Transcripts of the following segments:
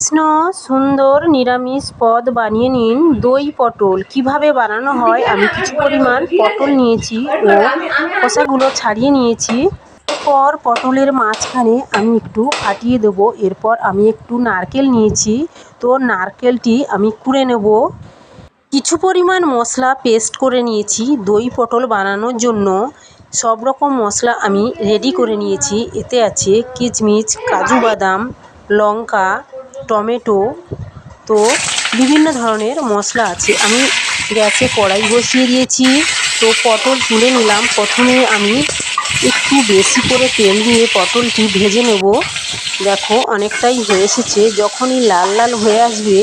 কৃষ্ণ সুন্দর নিরামিষ পদ বানিয়ে নিন দই পটল। কীভাবে বানানো হয়? আমি কিছু পরিমাণ পটল নিয়েছি ও খোসাগুলো ছাড়িয়ে নিয়েছি। এরপর পটলের মাঝখানে আমি একটু ফাটিয়ে দেবো। এরপর আমি একটু নারকেল নিয়েছি। তো নারকেলটি আমি কুড়ে নেব। কিছু পরিমাণ মশলা পেস্ট করে নিয়েছি দই পটল বানানোর জন্য। সব রকম মশলা আমি রেডি করে নিয়েছি। এতে আছে কিচমিচ, কাজু বাদাম, লঙ্কা টমেটো, তো বিভিন্ন ধরনের মশলা আছে। আমি গ্যাসে কড়াই বসিয়ে দিয়েছি। তো পটল তুলে নিলাম। প্রথমে আমি একটু বেশি করে তেল দিয়ে পটলটি ভেজে নেব। দেখো, অনেকটাই হয়ে এসেছে। যখনই লাল লাল হয়ে আসবে,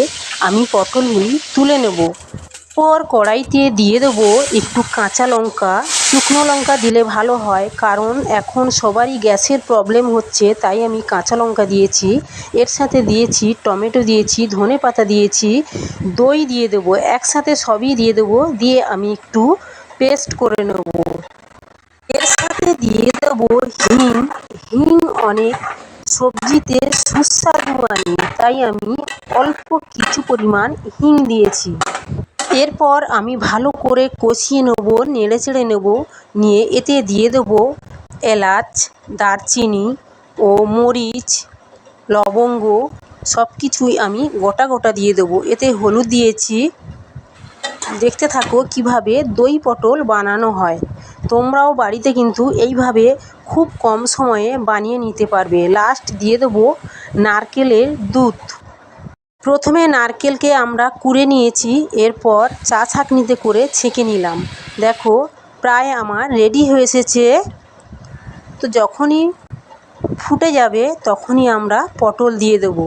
আমি পটলগুলি তুলে নেব। পর কড়াইতে দিয়ে দেবো একটু কাঁচা লঙ্কা। শুকনো লঙ্কা দিলে ভালো হয়, কারণ এখন সবারই গ্যাসের প্রবলেম হচ্ছে, তাই আমি কাঁচা লঙ্কা দিয়েছি। এর সাথে দিয়েছি টমেটো দিয়েছি, ধনে পাতা দিয়েছি, দই দিয়ে দেবো, একসাথে সবই দিয়ে দেবো, দিয়ে আমি একটু পেস্ট করে নেব। এর সাথে দিয়ে দেবো হিং। হিং অনেক সবজিতে সুস্বাদু আনে তাই আমি অল্প কিছু পরিমাণ হিং দিয়েছি। এরপর আমি ভালো করে কষিয়ে নেব, নেড়ে চেড়ে নেব, নিয়ে এতে দিয়ে দেবো এলাচ, দারচিনি ও মরিচ, লবঙ্গ সব কিছুই আমি গোটা গোটা দিয়ে দেবো। এতে হলুদ দিয়েছি। দেখতে থাকো কীভাবে দই পটল বানানো হয়। তোমরাও বাড়িতে কিন্তু এইভাবে খুব কম সময়ে বানিয়ে নিতে পারবে। লাস্ট দিয়ে দেবো নারকেলের দুধ। প্রথমে নারকেলকে আমরা কুড়ে নিয়েছি, এরপর চা ছাঁকনিতে করে ছেঁকে নিলাম। দেখো, প্রায় আমার রেডি হয়ে এসেছে। তো যখনই ফুটে যাবে, তখনই আমরা পটল দিয়ে দেবো।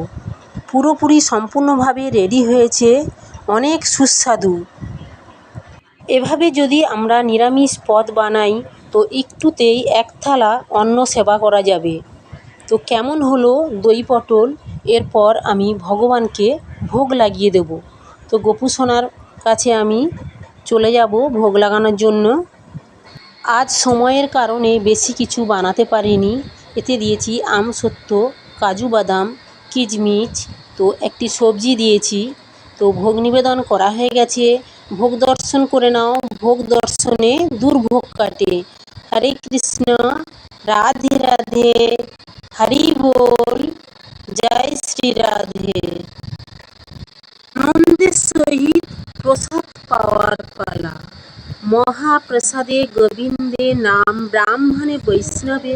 পুরোপুরি সম্পূর্ণভাবে রেডি হয়েছে। অনেক সুস্বাদু। এভাবে যদি আমরা নিরামিষ পদ বানাই, তো একটুতেই এক থালা অন্ন সেবা করা যাবে। তো কেমন হলো দই পটল? এরপর আমি ভগবানকে ভোগ লাগিয়ে দেব। তো গোপু সোনার কাছে আমি চলে যাব ভোগ লাগানোর জন্য। আজ সময়ের কারণে বেশি কিছু বানাতে পারিনি। এতে দিয়েছি আম সত্য, কাজু বাদাম, কিচমিচ, তো একটি সবজি দিয়েছি। তো ভোগ নিবেদন করা হয়ে গেছে। ভোগ দর্শন করে নাও। ভোগ দর্শনে দুর্ভোগ কাটে। হরে কৃষ্ণ রাধে রাধে হরি বল জয় শ্রী রাধে আনন্দের সহিত প্রসাদ পাওয়ার পালা মহাপ্রসাদে গোবিন্দে নাম ব্রাহ্মণে বৈষ্ণবে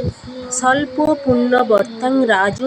স্বল্প পুণ্যবর্তাং রাজ